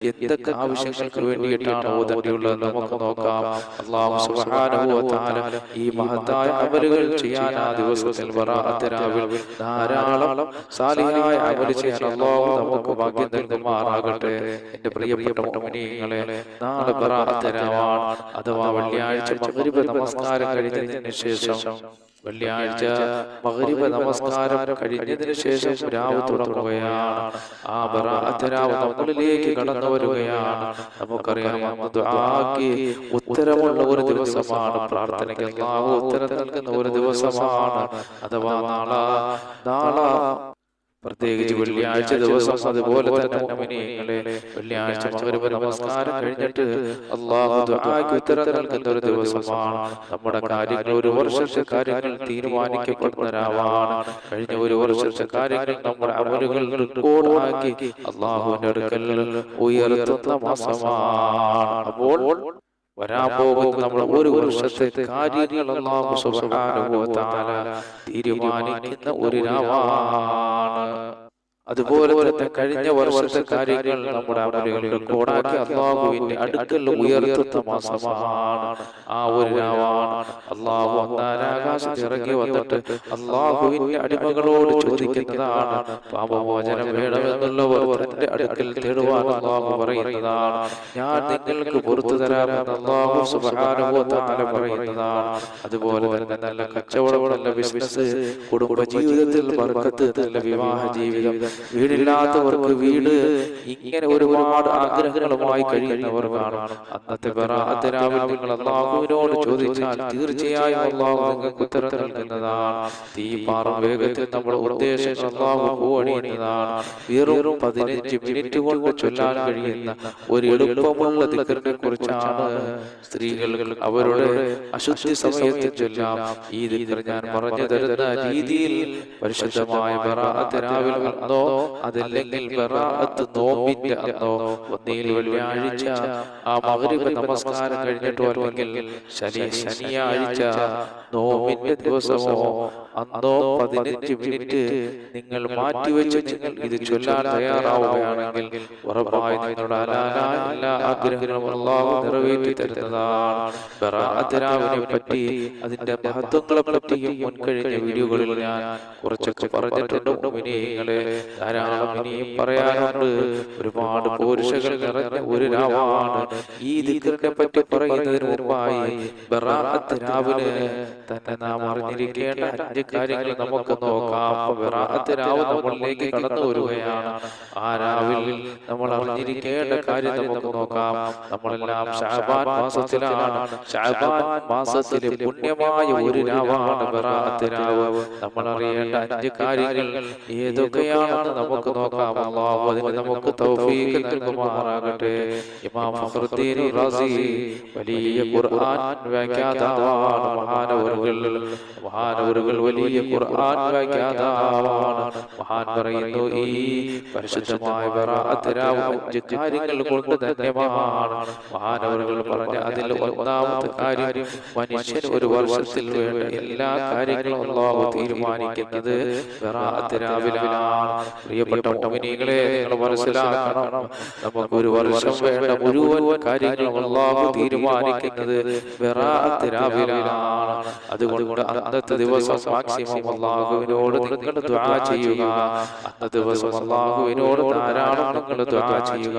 എന്തൊക്കെ ആവശ്യങ്ങൾക്ക് വേണ്ടിയിട്ടാണ് ഓതേണ്ടിയുള്ളത് നമുക്ക് നോക്കാം. അള്ളാഹു സുബ്ഹാനഹു ഈ മഹത്തായ അമലുകൾ ചെയ്യാൻ ആ ദിവസത്തിൽ ധാരാളം സാലിഹായ അമൽ ചെയ്യാൻ നമുക്ക് ഭാഗ്യം നൽകുമാറാകട്ടെ. എന്റെ പ്രിയപ്പെട്ട മുഅ്മിനീങ്ങളെ നാളെ ബറാഅത്ത് രാവാണ്. അഥവാ വെള്ളിയാഴ്ച മഗ്രിബ് നമസ്കാരം കഴിഞ്ഞതിന് ശേഷം വെള്ളിയാഴ്ച മഗ്രിബ് നമസ്കാരം കഴിഞ്ഞതിന് ശേഷം രാവ് തുടങ്ങുകയാണ് ആ ബറാഅത്ത് രാവ് നമ്മളിലേക്ക് കടന്നു വരികയാണ്. നമുക്കറിയാം ഉത്തരമുള്ള ഒരു ദിവസമാണ്. പ്രാർത്ഥനയ്ക്ക് ഉത്തരം നൽകുന്ന ഒരു ദിവസമാണ്. അഥവാ നാളെ നാളെ പ്രത്യേകിച്ച് വെള്ളിയാഴ്ച ദിവസം അതുപോലെ തന്നെ മുഅ്മിനീങ്ങളെ വെള്ളിയാഴ്ച മഗ്രിബ് നമസ്കാരം കഴിഞ്ഞിട്ട് അല്ലാഹു ദുആക്ക് ഉത്തരം നൽകുന്ന ഒരു ദിവസമാണ്. നമ്മുടെ കാര്യങ്ങൾ ഒരു വർഷത്തെ കാര്യങ്ങൾ തീരുമാനിക്കപ്പെടുന്ന രാവാണ് കഴിഞ്ഞ ഒരു വർഷത്തെ കാര്യങ്ങൾ നമ്മുടെ അമലുകൾ റെക്കോർഡാക്കി അള്ളാഹുവിന്റെ അടുക്കൽ ഉയർത്തുന്ന മാസമാണ്. അപ്പോൾ വരാൻ പോകുന്ന ഒരു വർഷത്തെ കാര്യങ്ങൾ അല്ലാഹു സുബ്ഹാനഹു വ തആല തീരുമാനിക്കുന്ന ഒരു രാവാണ്. അതുപോലെ തന്നെ കഴിഞ്ഞ വർഷത്തെ കാര്യങ്ങൾ നമ്മുടെ അമലുകൾ കോടാക്കി അള്ളാഹുവിന്റെ അടുക്കൽ ഉയർത്തുന്ന മാസമാണ്. ആ ഒരു രാവാണ്. അള്ളാഹു ഒന്നാനാകാശത്ത് ഇറങ്ങി വന്നിട്ട് അള്ളാഹുവിന്റെ അടിമകളോട് ചോദിക്കുന്നതാണ് പാപമോചനം വേണമെന്നുള്ളവർ തന്റെ അടുക്കൽ തേടുവാൻ അള്ളാഹു പറയുന്നതാണ്. ഞാൻ നിങ്ങൾക്ക് പുറത്തു തരാമെന്ന് അള്ളാഹു തആല പറയുന്നതാണ്. അതുപോലെ തന്നെ നല്ല കച്ചവടം നല്ല ബിസിനസ് കുടുംബ ജീവിതത്തിൽ നല്ല വിവാഹ ജീവിതം വീടില്ലാത്തവർക്ക് വീട് ഇങ്ങനെ ഒരുപാട് ആഗ്രഹങ്ങളുമായി കഴിയുന്നവർ കാണും. അന്നത്തെ നിങ്ങൾ അള്ളാഹുവിനോട് ചോദിച്ചാൽ തീർച്ചയായും അള്ളാഹു നിങ്ങൾക്ക് ഉത്തരം നൽകുന്നതാണ്. തീ പാറും വേഗത്തിൽ നമ്മുടെ ഉദ്ദേശങ്ങൾ അള്ളാഹു പൂവണിയുന്നതാണ്. വെറും പതിനഞ്ച് മിനിറ്റ് കൊണ്ട് ചൊല്ലാൻ കഴിയുന്ന ഒരു എളുപ്പമുള്ള ദിക്കറിനെ കുറിച്ചാണ് സ്ത്രീകൾ അവരുടെ അശുദ്ധി സമയത്ത് ചൊല്ലാം. ഈ ദിക്കർ ഞാൻ പറഞ്ഞു തരുന്ന രീതിയിൽ പരിശുദ്ധമായ ബറാഅത്ത് രാവിൽ വന്നോ അതല്ലെങ്കിൽ ബറാഅത്ത് നോമ്പിന്റെ അന്നോ ഒന്നിയിൽ വെള്ളിയാഴ്ച ആ മഗ്രിബ് നമസ്കാരം കഴിഞ്ഞിട്ടോ അല്ലെങ്കിൽ ശനി ശനിയാഴ്ച നോമ്പിന്റെ ദിവസമോ അന്നോ പതിനഞ്ച് മിനിറ്റ് നിങ്ങൾ മാറ്റിവെച്ച് നിങ്ങൾ ഇത് ചൊല്ലാൻ തയ്യാറാവുകയാണെങ്കിൽ ഉറപ്പായി നിങ്ങളുടെ അലാലായ ആഗ്രഹങ്ങളും നിറവേറ്റി തരുന്നതാണ്. ബറാഅത്ത് പറ്റി അതിന്റെ മഹത്വങ്ങളെ പറ്റിയും മുൻകഴിഞ്ഞ വീഡിയോകളിൽ ഞാൻ കുറച്ചൊക്കെ പറഞ്ഞിട്ടുണ്ട്. മുഅ്മിനീങ്ങളെ ധാരാളം ഇനിയും പറയാനുണ്ട്. ഒരുപാട് പോരുഷകൾ നിറഞ്ഞ ഒരു രാവാണ്. ഈ ദിക്കറിനെ പറ്റി പറയുന്നതിന് മുമ്പായി ബറാഅത്ത് രാവിലെ തന്നെ നാം അറിഞ്ഞിരിക്കേണ്ട അഞ്ച് കാര്യങ്ങൾ നമുക്ക് നോക്കാം. ബറാഅത്ത് രാവ് നമ്മളിലേക്ക് കടന്നു വരികയാണ്. ആ രാവിൽ നമ്മൾ അറിഞ്ഞിരിക്കേണ്ട കാര്യം നമുക്ക് നോക്കാം. നമ്മളെല്ലാം ഷാബാൻ മാസത്തിലാണ്. ഷാബാൻ മാസത്തിലെ പുണ്യമായ ഒരു രാവാണ് ബറാഅത്ത് രാവ്. നമ്മൾ അറിയേണ്ട അഞ്ച് കാര്യങ്ങൾ ഏതൊക്കെയാണെന്ന് നമുക്ക് നോക്കാം. അള്ളാഹു അതിന് നമുക്ക് തൗഫീഖ് നൽകുമാറാകട്ടെ. ഇമാം ഫഖ്റുദ്ദീൻ റാസി വലിയ ഖുർആൻ വ്യാഖ്യാതാവാണ് മഹാനവറുകൾ. മഹാനവറുകൾ വലിയ ഖുർആൻ വ്യാഖ്യാതാവാണ് മഹാൻ പറയുന്നു ഈ പരിശുദ്ധമായ ബറാഅത്ത് രാവ് അഞ്ച് കാര്യങ്ങൾ കൊണ്ട് ധന്യമാണ്. മഹാനവറുകൾ പറഞ്ഞ അതിൽ ഒന്നാമത്തെ കാര്യം മനുഷ്യൻ ഒരു വർഷത്തിൽ വേണ്ട എല്ലാ കാര്യങ്ങളും അള്ളാഹു തീരുമാനിക്കുന്നത് ബറാഅത്ത് രാവിലാണ്. പ്രിയപ്പെട്ട മുഅ്മിനീങ്ങളെ നിങ്ങൾ മനസ്സിലാക്കണം. നമുക്ക് ഒരു വർഷം വേണ്ട മുഴുവൻ കാര്യങ്ങളും അള്ളാഹു തീരുമാനിക്കുന്നത് ബറാഅത്ത് രാവിലാണ്. അതുകൊണ്ട് അന്നത്തെ ദിവസം മാക്സിമം അള്ളാഹുവിനോട് നിങ്ങൾ ദുആ ചെയ്യുക. അന്നത്തെ ദിവസം അള്ളാഹുവിനോട് ധാരാളം നിങ്ങൾ ദുആ ചെയ്യുക.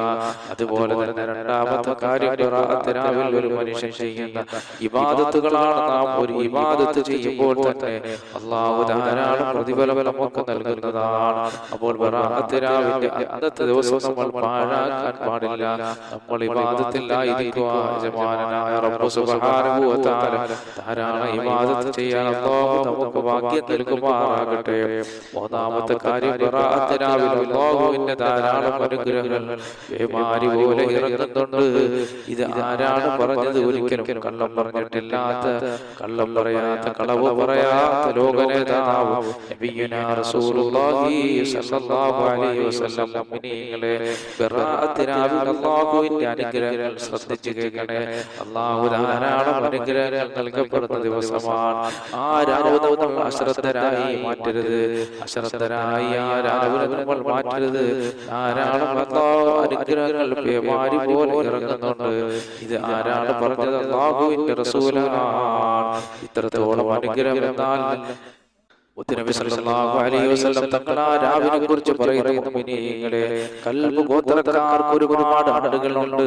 അതുപോലെ തന്നെ രണ്ടാമത്തെ കാര്യം ബറാഅത്ത് രാവിൽ ഒരു മനുഷ്യൻ ചെയ്യുന്ന ഇബാദത്തുകളാണ് നാം ഒരു ഇബാദത്ത് ചെയ്യുമ്പോൾ തന്നെ അള്ളാഹു ധാരാളം പ്രതിഫലം നമുക്ക് നൽകുന്നതാണ്. അപ്പോൾ ബറാഅത്ത് രാവിലെ അന്നത്തെ ദിവസം നമ്മൾ പാഴാക്കാൻ പാടില്ല. നമ്മൾ റബ്ബ് സുബ്ഹാനഹു വ തആല ധാരാളം ചെയ്യാൻ അല്ലാഹു നമുക്ക് ഭാഗ്യം നൽകുമാറാകട്ടെ. മൂന്നാമത്തെ കാര്യം ബറാഅത്ത് രാവിലെ അല്ലാഹുവിന്റെ ധാരാളം അനുഗ്രഹങ്ങൾ. വേമാരി പോലെ ഇറങ്ങുന്നുണ്ട്. ഇത് ആരാണ് പറഞ്ഞത് ഒരിക്കലും? കള്ളം പറഞ്ഞിട്ടില്ലാത്ത കള്ളം പറയാത്ത കളവ് പറയാത്ത ലോകനേതാവ് നബിയുനാ റസൂലുള്ളാഹി സല്ലല്ലാഹു അലൈഹി വസല്ലം മുഅ്മിനീങ്ങളെ ബറാഅത്തിനാവിൽ അല്ലാഹുവിന്റെ അനുഗ്രഹങ്ങൾ ശ്രദ്ധിച്ചു കേൾക്കണേ. അല്ലാഹു ധാരാളം അനുഗ്രഹങ്ങൾ നൽകപ്പെടുന്ന ദിവസമാണ്. ആ രാവ് നമ്മൾ അശ്രദ്ധരായി മാറ്റരുത്. അശ്രദ്ധരായി ആ രാവിലെ നമ്മൾ മാറ്റരുത്. ധാരാളം അല്ലാഹു അനുഗ്രഹങ്ങൾ പേമാരി പോലെ ഇറങ്ങുന്നുണ്ട്. ഇത് ആരാണ് പറഞ്ഞത്? അല്ലാഹുവിന്റെ റസൂലാണ്. ഇത്രത്തോളം അനുഗ്രഹം എന്നാൽ മുത്തുനബി സല്ലല്ലാഹു അലൈഹി വസല്ലം തങ്ങൾ ആ രാവിനെ കുറിച്ച് പറയുന്ന മുഅ്മിനീങ്ങളെ. കൽബ് ഗോത്രക്കാർക്ക് ഒരുപാട് ആടുകളുണ്ട്.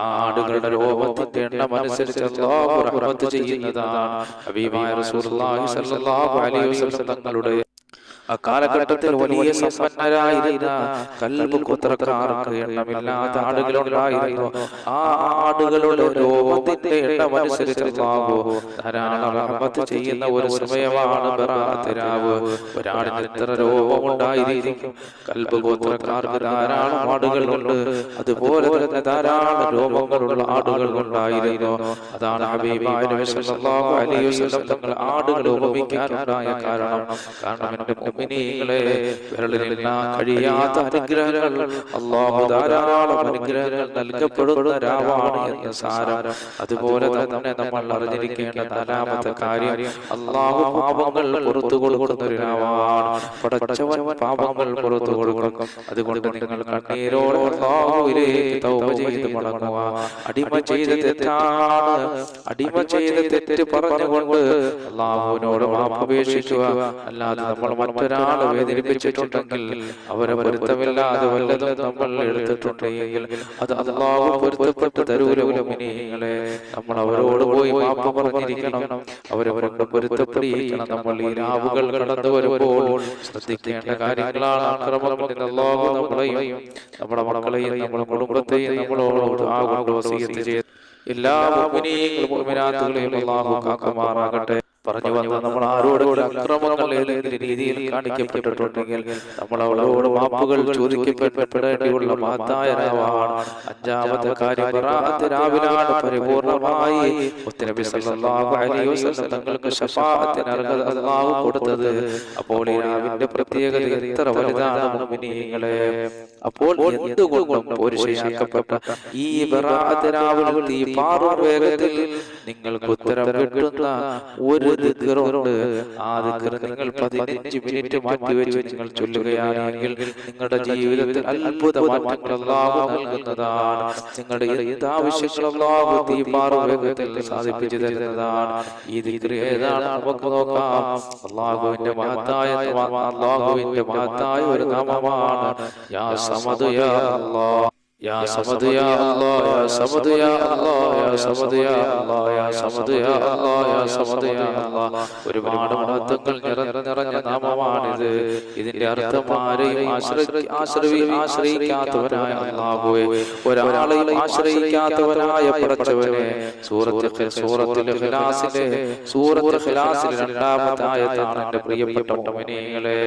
ആ ആടുകളുടെ രോമത്തിന്റെ എണ്ണം അനുസരിച്ച് അല്ലാഹു റഹ്മത്ത് ചെയ്യുന്നതാണ്. ഹബീബായ റസൂലുള്ളാഹി സല്ലല്ലാഹു അലൈഹി വസല്ലം തങ്ങളുടെ ആ കാലഘട്ടത്തിൽ വലിയ സമ്പന്നരായിരുന്ന കൽബ് കുത്രക്കാർക്ക് എണ്ണമില്ലാത്ത ആടുകളുണ്ടായിരുന്നു. ആ ആടുകളുടെ രോഗത്തിന്റെ എണ്ണം ധാരാളം റഹ്മത്ത് ചെയ്യുന്ന ഒരു സമയമാണ് ബറാഅത്ത് രാവ് ഒരാടിന് എത്ര രോഗമുണ്ടായിരിക്കും കൽബ് ഗോത്രക്കാർക്ക് ധാരാളം ആടുകളുണ്ട്. അതുപോലെ തന്നെ ധാരാളം രോഗങ്ങളുള്ള ആടുകൾ ഉണ്ടായിരുന്നു അതാണ് ഹബീബായ നബി സല്ലല്ലാഹു അലൈഹി വസല്ലം തങ്ങൾ ആടുകൾ ഉപമിക്കാനുണ്ടായ കാരണം. കാരണം. എന്റെ മുഅ്മിനീങ്ങളെ വിരലിലെണ്ണാൻ കഴിയാത്ത അനുഗ്രഹങ്ങൾ അല്ലാഹു ധാരാളം അനുഗ്രഹങ്ങൾ നൽകപ്പെടുന്ന രാവാണ് എന്ന് സാരം. അതുപോലെ തന്നെ നമ്മൾ അറിഞ്ഞിരിക്കേണ്ട നാലാമത്തെ കാര്യം അള്ളാഹു പാപങ്ങൾ പുറത്തു കൊടുക്കുന്ന ഒരു രാവാണ് പടച്ചവൻ പാപങ്ങൾ പുറത്തു കൊടുക്കും. അതുകൊണ്ട് നിങ്ങൾ കണ്ണീരോട് അള്ളാഹുവിലേക്ക് തൗബ ചെയ്ത് മടങ്ങുക. അടിമ ചെയ്ത് തെറ്റാണ്. അടിമ ചെയ്ത തെറ്റ് പറഞ്ഞുകൊണ്ട് അള്ളാഹുവിനോട് മാപ്പപേക്ഷിക്കുക അല്ലാതെ നമ്മൾ മറ്റൊരാളെ വേദനിപ്പിച്ചിട്ടുണ്ടെങ്കിൽ അവരെ പൊരുത്തമില്ലാതെ വല്ലതും നമ്മൾ എടുത്തിട്ടുണ്ടെങ്കിൽ അത് അള്ളാഹു പൊരുത്തപ്പെട്ട് തരൂരങ്ങളെ നമ്മൾ അവരോട് പോയി മാപ്പ് പറഞ്ഞിരിക്കണം. അവരെ കൊണ്ട് പൊരുത്തപ്പെടിയിരിക്കണം. നമ്മൾ ഈ രാവുകൾ കടന്നു വരുമ്പോൾ ശ്രദ്ധിക്കേണ്ട കാര്യങ്ങളാണ് അള്ളാഹു നമ്മളെയും നമ്മുടെ മക്കളെയും നമ്മുടെ കുടുംബത്തെയും നമ്മളോട് ആ കൊണ്ട് വസീയത്ത് ചെയ്ത്. എല്ലാ മുഅ്മിനീങ്ങളും മുഅ്മിനാത്തുകളെയും അള്ളാഹു കാക്കുമാറാകട്ടെ. പറഞ്ഞു വന്ന നമ്മൾ ആരോടുകൂടെ അക്രമങ്ങൾ ഏതെങ്കിലും രീതിയിൽ കാണിക്കപ്പെട്ടിട്ടുണ്ടെങ്കിൽ നമ്മൾ അവളോട് മാപ്പുകൾ ചോദിക്കപ്പെടേണ്ടിയുള്ള മഹത്തായ രാവാണ്. അഞ്ചാമത്തെ കാര്യം രാവിലാണ് പരിപൂർണമായി തങ്ങൾക്ക് ശഫാഅത്തിന് അർഹത അല്ലാഹു കൊടുത്തത്. അപ്പോൾ ഈ രാവിന്റെ പ്രത്യേകത എത്ര വലുതാണ് മുഅ്മിനീങ്ങളെ അപ്പോൾ എന്തുകൊണ്ടും പോരുഷയാക്കപ്പെട്ട ഈ ബറാഅത്ത് രാവിൽ തീ പാറും വേഗത്തിൽ നിങ്ങൾക്ക് ഉത്തരം കിട്ടുന്ന ഒരു ദിക്റുണ്ട് ആ ദിക്കർ നിങ്ങൾ പതിനഞ്ച് മിനിറ്റ് മാറ്റി വെച്ച് നിങ്ങൾ ചൊല്ലുകയാണെങ്കിൽ നിങ്ങളുടെ ജീവിതത്തിൽ അത്ഭുത മാറ്റങ്ങൾ നൽകുന്നതാണ്. നിങ്ങളുടെ എന്ത് ആവശ്യങ്ങൾ അല്ലാഹു തീപാറു വേഗത്തിൽ സാധിപ്പിച്ചു തരുന്നതാണ്. ഈ ദിക്കർ ഏതാണ്? നമുക്ക് നോക്കാം. അള്ളാഹുവിന്റെ മഹത്തായ അള്ളാഹുവിന്റെ മഹത്തായ ഒരു നാമമാണ് യാ സമദ് യാ അല്ലാഹ് يا صمد يا الله يا صمد يا الله يا صمد يا الله يا صمد يا الله يا صمد يا الله ഒരുപാട് മഹത്വങ്ങൾ നിറഞ്ഞ നിറഞ്ഞ നാമമാണിത് ഇതിന്റെ അർത്ഥം ആരെയും ആശ്രയി ആശ്രയി ആശ്രയിക്കാത്തവനായ അള്ളാഹുവെ ഒരാളെയും ആശ്രയിക്കാത്തവനായ പടച്ചവനെ സൂറത്ത് സൂറത്തിൽ ഖിലാസിലെ സൂറത്ത് ഖിലാസിലെ രണ്ടാമത്തെ ആയത്താണ് എന്റെ പ്രിയപ്പെട്ട മുഅ്മിനീങ്ങളെ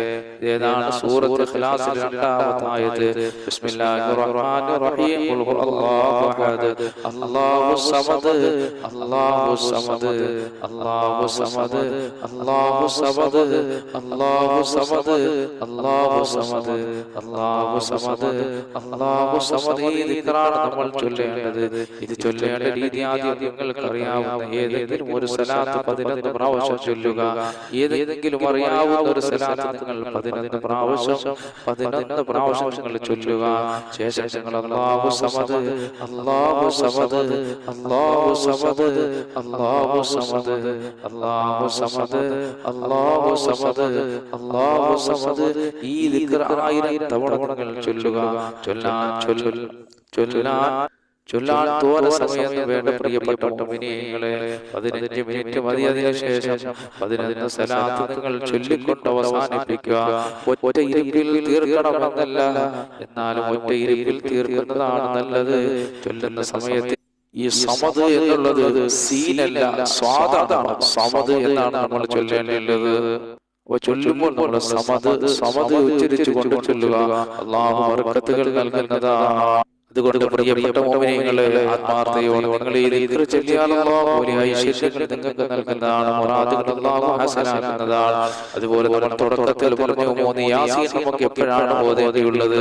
ഏതാണ് സൂറത്ത് ഖിലാസിലെ രണ്ടാമത്തെ ആയത്ത് ബിസ്മില്ലാഹിർ റഹ്മാനിർ റഹീം ഖുൽ ഹുവല്ലാഹു അഹദ്. അല്ലാഹു സമദ്. അല്ലാഹു സമദ്. അല്ലാഹു സമദ്. അല്ലാഹു സമദ്. അല്ലാഹു സമദ്. അല്ലാഹു സമദ്. അല്ലാഹു സമദ്. അല്ലാഹു സമദ്. ഈ ദിക്റാണ് നമ്മൾ ചൊല്ലേണ്ടത്. ഇത് ചൊല്ലേണ്ട രീതി ആദ്യം നിങ്ങൾക്ക് അറിയാവുന്ന ഏതെങ്കിലും ഒരു സലാത്ത് പതിനൊന്ന് പ്രാവശ്യം ചൊല്ലുക. ഏതെങ്കിലും അറിയാവുന്ന ഒരു സലാത്ത് നിങ്ങൾ പതിനൊന്ന് പ്രാവശ്യം പതിനൊന്ന് പ്രാവശ്യം നിങ്ങൾ ചൊല്ലുക. ശേഷം നിങ്ങൾ അല്ലാഹു സമദ് അല്ലാഹു സമദ് അല്ലാഹു സമദ് അല്ലാഹു സമദ് അല്ലാഹു സമദ് അല്ലാഹു സമദ് അല്ലാഹു സമദ്. ഈ ദിക്ർ ആയിരം തവണ ചൊല്ലുക ചൊല്ലാൻ ചൊല്ലുക ചൊല്ലാൻ ചൊല്ലാൻ തോര സമയം വേണ്ട പ്രിയപ്പെട്ട മുഅ്മിനീങ്ങളെ പതിനഞ്ച് മിനിറ്റ് മതി ശേഷം. പതിനൊന്ന് സലാത്തുകൾ ചൊല്ലിക്കൊണ്ട് അവസാനിപ്പിക്കുക. ഒറ്റ ഇരിപ്പിൽ തീർക്കണമെന്നല്ല. എന്നാലും ഒറ്റ ഇരിപ്പിൽ തീർക്കുന്നതാണ് നല്ലത്. ചൊല്ലുന്ന സമയത്ത് ഈ സമത് എന്നുള്ളത് സീനല്ല സ്വാദാണ്. സമത് എന്നാണ് നമ്മൾ ചൊല്ലേണ്ടത്. ചൊല്ലുമ്പോൾ നമ്മൾ സമത് സമത് ഉച്ചരിച്ചു കൊണ്ട് ചൊല്ലുക. അള്ളാഹു വർക്കത്തുകൾ നൽകുന്നതാണ്. അതുകൊണ്ട് പ്രിയപ്പെട്ട ആത്മാർത്ഥയോടെ നിങ്ങളെ നിങ്ങൾക്ക് നൽകുന്നതാണ്. അതുപോലെ നമ്മൾ തുടക്കത്തിൽ പറഞ്ഞു മൂന്ന് യാസീൻ നമുക്ക് എപ്പോഴാണ് ഓതേണ്ടിയുള്ളത്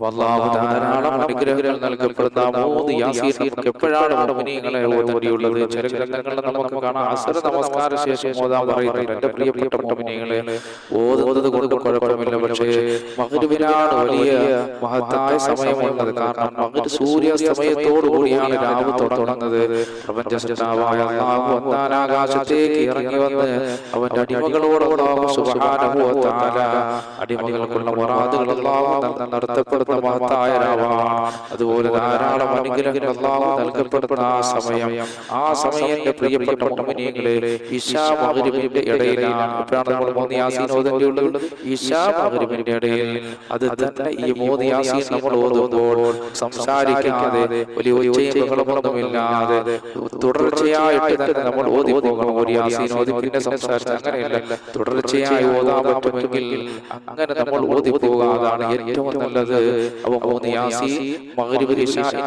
അല്ലാഹു ധാരാളം അനുഗ്രഹങ്ങൾ നൽകപ്പെടുന്ന മൂന്ന് യാസീർ നമുക്ക് എപ്പോഴാണ് മോമിനിയങ്ങളെ ഓതുവരിയുള്ളത് ചില ഗ്രന്ഥങ്ങളിൽ നമുക്ക് കാണാം. അസർ നമസ്കാര ശേഷം ഓതാൻ പറയുന്നത് എന്റെ പ്രിയപ്പെട്ട മോമിനിയങ്ങളെ ഓതുന്നത് കൊണ്ട് കുഴപ്പമില്ല. പക്ഷേ മകരുവിനാണ് വലിയ മഹത്തായ സമയമുള്ളത് കാരണം മകര് സൂര്യാസ്തമയത്തോടു കൂടിയാണ് രാവ് തുടങ്ങുന്നത്. പ്രപഞ്ച അള്ളാഹു ആകാശത്തേക്ക് ഇറങ്ങി വന്ന് അവന്റെ അടിമകളോട് വ അടിമകൾക്കുള്ള മൊറാദുകൾ അല്ലാഹു ന- നടത്തപ്പെടുന്ന മഹത്തായ രാവാണ് അതുപോലെ ധാരാളം അനുഗ്രഹങ്ങൾ അല്ലാഹു നൽകപ്പെടുന്ന ആ സമയം ആ സമയം എന്റെ പ്രിയപ്പെട്ട മുഅ്മിനീങ്ങളെ ഇശാ മഗ്രിബിന്റെ ഇടയിലാണ്. എപ്പോഴാണ് നമ്മൾ മൂന്ന് യാസീൻ ഓതേണ്ടിയുള്ളത് ഇശാ മഗ്രിബിന്റെ ഇടയിൽ അത് തന്നെ ഈ മൂന്ന് യാസീൻ നമ്മൾ ഓതുമ്പോൾ സംസാരിക്കാതെ വലിയ ഒച്ചയും ബഹളമൊന്നുമില്ലാതെ തുടർച്ചയായിട്ട് തന്നെ നമ്മൾ ഓതി പോകണം ഒരു യാസീൻ ഓതി പിന്നെ സംസാരിച്ച് അങ്ങനെയല്ല. തുടർച്ചയായി ഓതാൻ പറ്റുമെങ്കിൽ അങ്ങനെ നമ്മൾ ഓതി പോകാതാണ് ഏറ്റവും നല്ലത്. അപ്പൊ മൂന്ന് യാസീൻ മഗ്രിബ്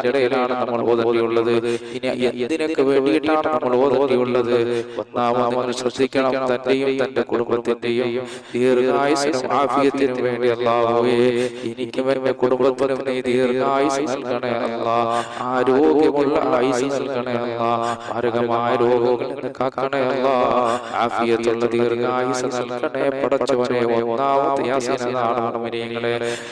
ഇടയിലാണ് നമ്മൾ ഓതേണ്ടിയുള്ളത്. ഇനി എന്തിനൊക്കെ വേണ്ടിയിട്ടാണ് നമ്മൾ ഓതേണ്ടിയുള്ളത്? ഒന്നാമത് നിങ്ങൾ ശ്രദ്ധിക്കണം തന്റെയും തന്റെ കുടുംബത്തിന്റെയും ദീർഘായുസിനും ആഫിയത്തിനും വേണ്ടി അല്ലാഹുവേ എനിക്കും എന്റെ കുടുംബത്തിനും നീ ദീർഘായുസ് നൽകണേ അല്ല. ആരോഗ്യമുള്ള ആയുസ് നൽകണേ അല്ല. ആരോഗ്യമായ രോഗങ്ങളെ നിന്ന് കാക്കണേ അല്ലാ. ആഫിയത്തുള്ള ദീർഘായുസ് നൽകണേ പടച്ചവനെ. ഒന്നാമത്തെ യാസീൻ അതാണ്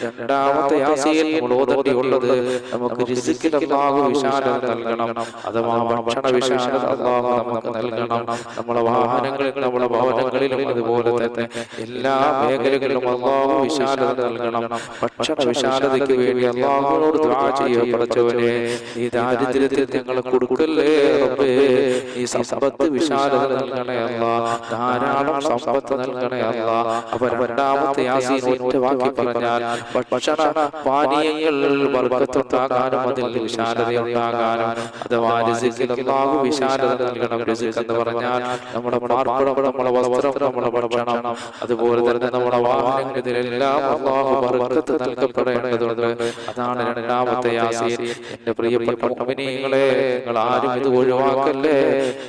രണ്ടാമത്തെ യാസീൻ നമ്മൾ ഓതേണ്ടിയുള്ളത് നമുക്ക് റിസ്ക്കിൽ അല്ലാഹു വിശാലത നൽകണം. അഥവാ ഭക്ഷണ വിശാലത അല്ലാഹു നമുക്ക് നൽകണം. നമ്മുടെ വാഹനങ്ങളിൽ നമ്മുടെ ഭവനങ്ങളിലും അതുപോലെ തന്നെ എല്ലാ മേഖലകളിലും അള്ളാഹു വിശാലത നൽകണം. ഭക്ഷണ വിശാലതയ്ക്ക് വേണ്ടി അള്ളാഹുവിനോട് ദുആ ചെയ്യുക പഠിച്ചവനെ. നീ ദാരിദ്ര്യത്തിൽ ഞങ്ങൾ കൊടുക്കല്ലേ റബ്ബേ? ഈ സമ്പത്ത് വിശാലത നൽകണേ അല്ല ധാരാളം സമ്പത്ത് നൽകണേ അല്ല അപ്പൊ രണ്ടാമത്തെ യാസീൻ ഒറ്റ വാക്കി പറഞ്ഞാൽ ഭക്ഷണ പാനീയങ്ങൾ വർഗത്തുണ്ടാകാനും അതിൽ വിശാലതയുണ്ടാകാനും അഥവാ അല്ലാഹു വിശാലത നൽകണം. റിസിക് എന്ന് പറഞ്ഞാൽ നമ്മുടെ പാർപ്പിടം നമ്മുടെ വസ്ത്രം നമ്മുടെ ഭക്ഷണം. അതുപോലെ തന്നെ നമ്മുടെ വാഹനങ്ങളിലെല്ലാം അള്ളാഹു ബർക്കത്ത് നൽകപ്പെടേണ്ടതുണ്ട്. അതാണ് രണ്ടാമത്തെ യാസീൻ. എന്റെ പ്രിയപ്പെട്ട നിങ്ങൾ ആരും ഇത് ഒഴിവാക്കല്ലേ?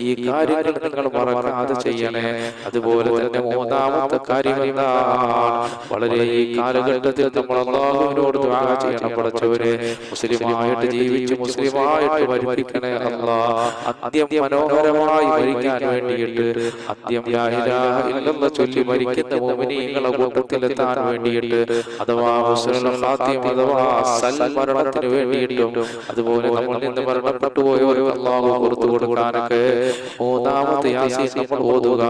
ഈ കാര്യങ്ങൾ നിങ്ങൾ മറക്കാതെ ചെയ്യണേ. അതുപോലെ തന്നെ മൂന്നാമത്തെ കാര്യം എന്താണ് വളരെ ഈ കാലഘട്ടത്തിൽ നമ്മൾ അള്ളാഹുവിനോട് ദുആ ചെയ്യണം പഠിച്ചവരെ മുസ്ലിമായിട്ട് ജീവിച്ച് മുസ്ലിമായിട്ട് മരിപ്പിക്കണേ അല്ലാ. അത്യം മനോഹരമായി മരിക്കാൻ വേണ്ടിയിട്ട് അത്യം ഇല്ലെന്ന ചൊല്ലി മരിക്കുന്ന മുഅ്മിനീങ്ങളെ കൂട്ടത്തിലെത്താൻ വേണ്ടിയിട്ട് അഥവാ മുസ്ലിം അഥവാ സൽമരണത്തിന് വേണ്ടിയിട്ടും അതുപോലെ നമ്മൾ നിന്ന് മരണപ്പെട്ടു പോയവരെ അല്ലാഹു പുറത്തു കൊടുക്കാനൊക്കെ മൂന്നാമത്തെ യാസീൻ നമ്മൾ ഓതുക.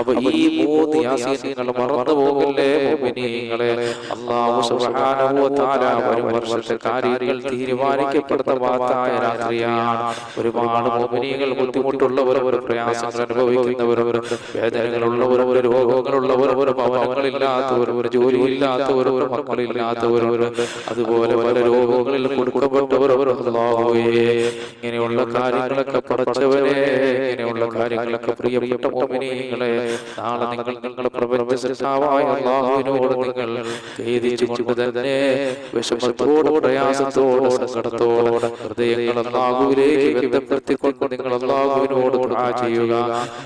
അപ്പൊ ഈ മൂന്ന് യാസീൻ നിങ്ങൾ മറന്നു പോകില്ലേ മുഅ്മിനീങ്ങളെ? അള്ളാഹു സുബ്ഹാനഹു വ തആല വരും വർഷത്തെ കാര്യങ്ങൾ തീരുമാനിക്കപ്പെടുന്ന മാതായ രാത്രിയാണ്. ഒരുപാട് മുഅ്മിനീങ്ങൾ ബുദ്ധിമുട്ടുള്ളവർ ഒരു പ്രയാസങ്ങൾ അനുഭവിക്കുന്നവർ വേദനകളുള്ളവർ ഒരു രോഗങ്ങളുള്ളവർ ഒരു ഭവനങ്ങളില്ലാത്തവർ അതുപോലെ പല രോഗങ്ങളിൽ കൊടുക്കപ്പെട്ടവർ. ഇങ്ങനെയുള്ള കാര്യങ്ങളൊക്കെ പടച്ചവരെ ഇങ്ങനെയുള്ള കാര്യങ്ങളൊക്കെ പ്രിയപ്പെട്ട മോമിനിയങ്ങളെ നാളെ നിങ്ങൾ നിങ്ങളുടെ പ്രപഞ്ച നിങ്ങൾ ഖേദിച്ചുകൊണ്ട് വിഷമത്തോട് പ്രയാസത്തോട് സങ്കടത്തോട് ഹൃദയങ്ങൾ ബന്ധപ്പെടുത്തിക്കൊണ്ട് നിങ്ങൾ അള്ളാഹുവിനോട് ചെയ്യുക.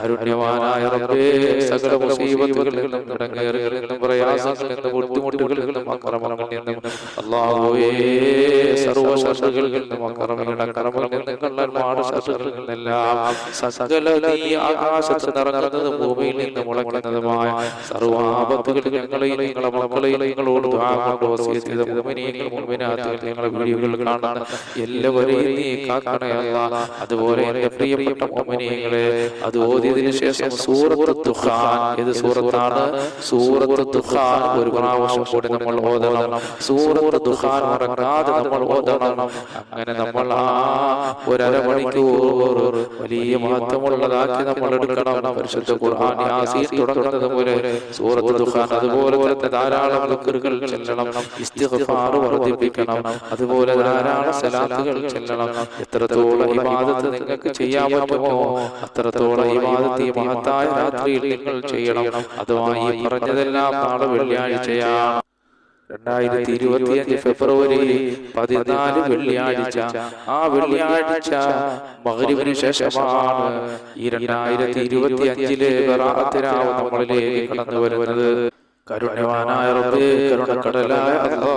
അരുണ്യവാനായ റബ്ബേ സകല നിന്നും നിന്നും പ്രയാസങ്ങളിൽ നിന്നും ഭൂമിയിൽ നിന്ന് മുളയ്ക്കുന്നതുമായ സർവാപത്തുകൾ ഞങ്ങളെയും നിങ്ങളെ മക്കളെയും നിങ്ങളോട് ദുആ മുഅ്മിനീങ്ങൾ മുഅ്മിനാത്തുകൾ ഞങ്ങളെ വീഡിയോകൾ കാണാൻ എല്ലാവരെയും നീ കാക്കണേ അല്ലാ അതുപോലെ പ്രിയപ്പെട്ട മുഅ്മിനീങ്ങളെ അത് ഓതിയതിനു ശേഷം സൂറത്ത് ദുഖാൻ. ഇത് സൂറത്താണ്? സൂറത്ത് ദുഖാൻ. ഒരു പ്രാവശ്യം കൂടി നമ്മൾ ഓതണം. സൂറത്ത് ദുഖാൻ മറക്കാതെ നമ്മൾ ഓതണം. അങ്ങനെ നമ്മൾ ആ ഒരമണിക്കൂർ വലിയ മഹത്വമുള്ളതാക്കി നമ്മൾ എടുക്കണം. പരിശുദ്ധ ഖുർആൻ യാസീൻ തുടങ്ങുന്നത് പോലെ സൂറത്ത് ദുഖാൻ അതുപോലെ തന്നെ ധാരാളം ചെല്ലണം. ഇസ്തിഗ്ഫാർ വർദ്ധിപ്പിക്കണം. അതുപോലെ ധാരാളം സലാത്തുകൾ ചെല്ലണം. എത്രത്തോളം ഇബാദത്ത് നിങ്ങൾക്ക് ചെയ്യാൻ പറ്റുമോ അത്രത്തോളം ഇബാദത്ത് ഈ മഹത്തായ രാത്രിയിൽ നിങ്ങൾ ചെയ്യണം. അഥവാ ഈ പറഞ്ഞതെല്ലാം നാളെ വെള്ളിയാഴ്ചയാണ്. രണ്ടായിരത്തി ഇരുപത്തിയഞ്ച് ഫെബ്രുവരി പതിനാല് വെള്ളിയാഴ്ച. ആ വെള്ളിയാഴ്ച മകരിവിന് ശേഷമാണ് ഈ രണ്ടായിരത്തി ഇരുപത്തി അഞ്ചിലെ നമ്മളിലേക്ക് കടന്നു വരുന്നത് കരുണവാനായ റബ്ബേ കരുണക്കടലായ അല്ലാ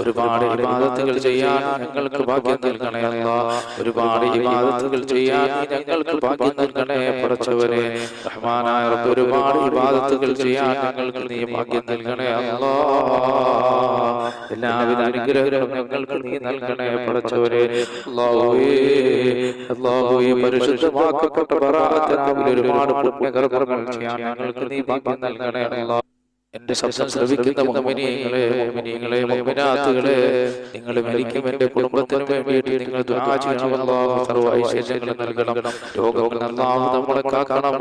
ഒരുപാട് ഇബാദത്തുകൾ ചെയ്യാൻ ഞങ്ങൾക്ക് ഭാഗ്യം നൽകണേ അല്ലാ ഒരുപാട് ഇബാദത്തുകൾ ചെയ്യാൻ ഞങ്ങൾക്ക് ഭാഗ്യം നൽകണേ പടച്ചവരെ റഹ്മാനായ റബ്ബ് ഒരുപാട് ഇബാദത്തുകൾ ചെയ്യാൻ ഞങ്ങൾക്ക് നീ ഭാഗ്യം നൽകണേ അല്ലാ എല്ലാവിധ അനുഗ്രഹങ്ങളും ഞങ്ങൾക്ക് നീ നൽകണേ പടച്ചവരെ പരിശുദ്ധമാക്കപ്പെട്ട ഒരുപാട് പുണ്യകർമ്മങ്ങൾ ചെയ്യാൻ ഞങ്ങൾക്ക് നീ ഭാഗ്യം നൽകണേ അല്ലാ എന്റെ ശബ്ദം ശ്രവിക്കുന്ന മുഅ്മിനീങ്ങളെ മുഅ്മിനീങ്ങളെ മുഅ്മിനാത്തുകളെ നിങ്ങൾ മരിക്കും എന്റെ കുടുംബത്തിന് വേണ്ടിയിട്ട് നിങ്ങൾ ദുആ ചെയ്യണം. അല്ലാഹു സർവ നൽകണം. രോഗങ്ങൾ നന്നാവും നമ്മളെ കാക്കണം.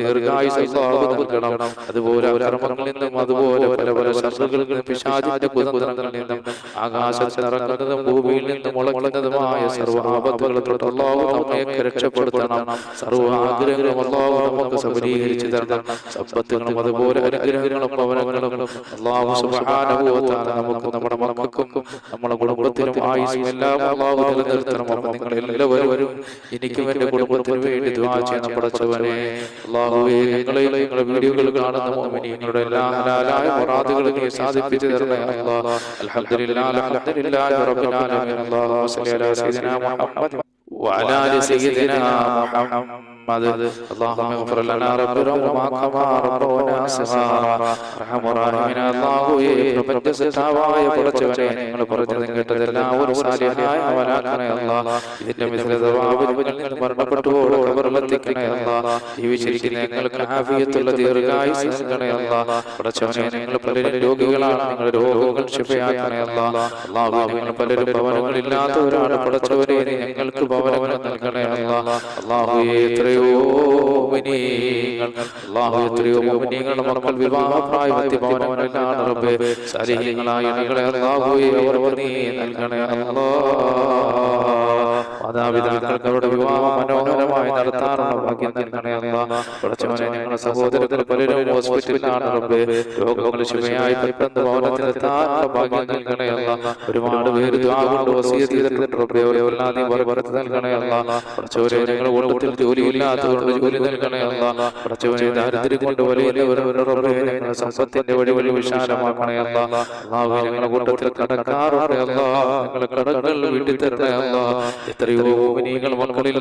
ദീർഘായുസ് അല്ലാഹു നൽകണം. അതുപോലെ കർമ്മങ്ങളിൽ നിന്നും അതുപോലെ പല പല ശത്രുക്കളിൽ നിന്നും പിശാചിന്റെ കുതന്ത്രങ്ങളിൽ നിന്നും ആകാശത്ത് ഇറങ്ങുന്നതും ഭൂമിയിൽ നിന്നും മുളങ്ങുന്നതുമായ സർവ ആപത്തുകളെ അല്ലാഹു നമ്മയൊക്കെ രക്ഷപ്പെടുത്തണം. സർവ ആഗ്രഹങ്ങളും അല്ലാഹു നമുക്ക് സബലീകരിച്ചു തരണം. സമ്പത്തുകളും അതുപോലെ അനുഗ്രഹങ്ങളും കടങ്ങളും ഭവനങ്ങളും സുബ്ഹാനഹു വ തആല നമുക്ക് നമ്മുടെ മക്കൾക്കും നമ്മുടെ കുടുംബത്തിനും ആയുസ്സും എല്ലാം അള്ളാഹു നിലനിർത്തണം. അപ്പോൾ നിങ്ങൾ എല്ലാവരും എനിക്കും എന്റെ കുടുംബത്തിനും വേണ്ടി ദുആ ചെയ്യണം പടച്ചവനെ. അള്ളാഹുവേ നിങ്ങളുടെ വീഡിയോകൾ കാണുന്ന മോമിനി എല്ലാ ഹലാലായ മുറാദുകളും നീ സാധിപ്പിച്ചു തരണേ. അല്ലാഹ് അൽഹംദുലില്ലാഹി അൽഹംദുലില്ലാഹി റബ്ബിൽ ആലമീൻ. സല്ലല്ലാഹു അലൈഹി വസല്ലം മുഹമ്മദ് വഅലാ അലി സയ്യിദിനാ محمد اللهم اغفر لنا ربنا وما كما ربنا صغارا ارحم الراحمين الله പ്രപഞ്ച സൃഷ്ടാവായ പടച്ചവനെ നിങ്ങൾ പറഞ്ഞതും കേട്ടതെല്ലാം ഒരു സാലിഹായ അവനാക്കണേ അല്ലാ ഇതിന്റെ മിശ്രിതവാവിൽ നിന്ന് മരണപ്പെട്ടുപോയ ഖബറിലെത്തിക്കണേ അല്ലാ ജീവിച്ചിരിക്കുന്ന ഞങ്ങൾക്ക് ആഫിയത്തുള്ള ദീർഘായുസ് നൽകണേ അല്ലാ പടച്ചവനെ നിങ്ങൾ പലരും രോഗികളാണ് നിങ്ങളുടെ രോഗങ്ങൾ ശിഫയാക്കണേ അല്ലാ അല്ലാഹു നിങ്ങൾ പലരും ഭവനങ്ങളില്ലാത്തവരാണ് പടച്ചവനെ നീ ഞങ്ങൾക്ക് ഭവനം എത്രയോ മുഅ്മിനീങ്ങൾ അല്ലാഹു എത്രയോ മക്കൾ വിവാഹപ്രായമെത്തി റബ്ബേ. സാലിഹീങ്ങളായ ഇണകളെ അവർക്ക് നീ നൽകണേ. അല്ലാ മാതാപിതാക്കൾക്ക് അവരുടെ വിവാഹം മനോഹരമായി നടത്താനുള്ള ഭാഗ്യം നൽകണേ സഹോദരത്തിൽ ഞങ്ങളുടെ പലരും ഹോസ്പിറ്റലിലാണ് റബ്ബേ. രോഗങ്ങൾ ശിവയായി പെട്ടെന്ന് ഭവനത്തിലെത്താനുള്ള ഭാഗ്യം നൽകണേ ഒരുപാട് പേര് ദുആ കൊണ്ട് വസിയത്ത് ചെയ്തിട്ടുണ്ട് റബ്ബേ. അവരെല്ലാം വരവരത്ത് നൽകണേ അല്ലാ. പടച്ചവനെ ഞങ്ങളുടെ കൂട്ടത്തിൽ ജോലി ഇല്ലാത്തതുകൊണ്ട് ജോലി നൽകണേ അല്ലാ. പടച്ചവനെ ദാരിദ്ര്യം കൊണ്ട് വലിയവരവരുടെ റബ്ബേ. ഞങ്ങളുടെ സമ്പത്തിന്റെ വഴി വഴി വിശാലമാക്കണേ അല്ലാ. അല്ലാഹു ഞങ്ങളുടെ കൂട്ടത്തിൽ കടക്കാറുണ്ട് അല്ലാ ഞങ്ങളുടെ കടകൾ വീട്ടിൽ തരണേ അല്ലാ മക്കളെ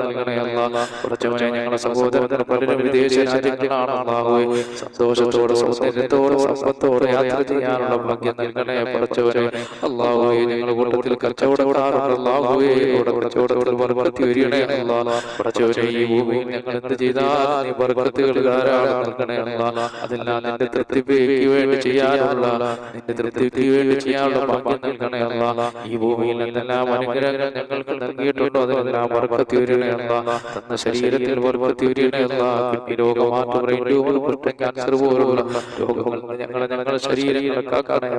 നൽകണേ അല്ലാ. പടച്ചവനെ ഞങ്ങളുടെ സഹോദരത്തിന് പലരും വിദേശ രാജ്യങ്ങളാണ് അല്ലാഹുവേ സന്തോഷത്തോടെ സൗന്ദര്യത്തോടെ സമ്പത്തോടെ യാത്ര ചെയ്യാനുള്ള ഭാഗ്യം നൽകണേ അല്ലാഹുവേ ഞങ്ങളുടെ കൂട്ടത്തിൽ അല്ലാഹുവേ വരികണേ ഈ ഭൂമിയിൽ ഞങ്ങൾ എന്ത് ചെയ്താൽ നീ ബർക്കത്തുകൾ ധാരാളം നൽകണേ അതെല്ലാം നിന്റെ തൃപ്തിക്ക് വേണ്ടി ചെയ്യാനുള്ള നിന്റെ തൃപ്തിക്ക് വേണ്ടി ചെയ്യാനുള്ള ഭാഗ്യം നൽകണേ ഈ ഭൂമിയിൽ എന്തെല്ലാം അനുഗ്രഹങ്ങൾ ഞങ്ങൾക്ക് നൽകിയിട്ടുണ്ടോ? വരികണേ അല്ലാ തന്ന ശരീരത്തിൽ ഞങ്ങളെ ഞങ്ങളുടെ ശരീരങ്ങളെ കാക്കണേ